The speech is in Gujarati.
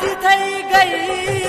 સાથી થઈ ગઈ.